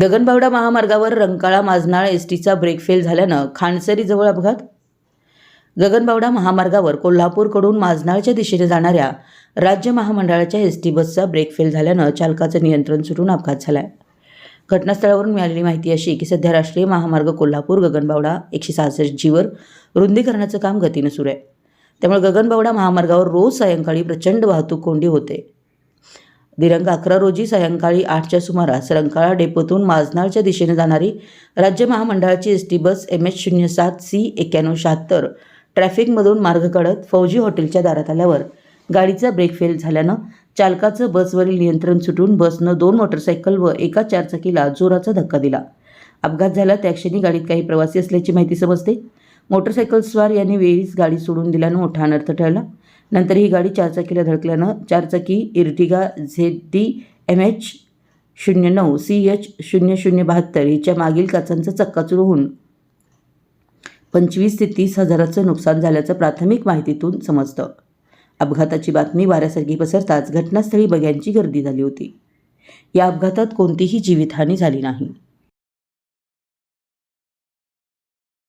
गगनबावडा महामार्गावर रंकाळा माजनाळ एस टीचा brake fail झाल्यानं खांडसरीजवळ अपघात? गगनबावडा महामार्गावर कोल्हापूरकडून माजनाळच्या दिशेने जाणाऱ्या राज्य महामंडळाच्या एस टी बसचा ब्रेक फेल झाल्यानं चालकाचं नियंत्रण सुटून अपघात झाला आहे घटनास्थळावरून मिळालेली माहिती अशी की सध्या राष्ट्रीय महामार्ग कोल्हापूर गगनबावडा एकशे सहासष्ट जीवर रुंदीकरणाचं काम गतीनं सुरू आहे. त्यामुळे गगनबावडा महामार्गावर रोज सायंकाळी प्रचंड वाहतूक कोंडी होते. दिनांक अकरा रोजी सायंकाळी आठच्या सुमारास रंकाळा डेपोतून माजनाळच्या दिशेने जाणारी राज्य महामंडळाची S T bus M H शून्य सात सी एक्याण्णव शहात्तर ट्रॅफिकमधून मार्ग काढत फौजी हॉटेलच्या दारात आल्यावर गाडीचा ब्रेक फेल झाल्यानं चालकाचं बसवरील नियंत्रण सुटून बसनं दोन मोटरसायकल व एका चारचाकीला जोराचा धक्का दिला. अपघात झाला त्या क्षणी गाडीत काही प्रवासी असल्याची माहिती समजते. मोटरसायकलस्वार यांनी वेळीच गाडी सोडून दिल्यानं मोठा अनर्थ ठरला नंतर ही गाडी चारचाकीला धडकल्यानं चारचाकी Ertiga Z D M H शून्य नऊ सी एच शून्य शून्य बहात्तर हिच्या मागील काचांचा चक्काचूर होऊन पंचवीस ते तीस हजाराचं नुकसान झाल्याचं प्राथमिक माहितीतून समजतं. अपघाताची बातमी वाऱ्यासारखी पसरताच घटनास्थळी बघ्यांची गर्दी झाली होती. या अपघातात कोणतीही जीवितहानी झाली नाही.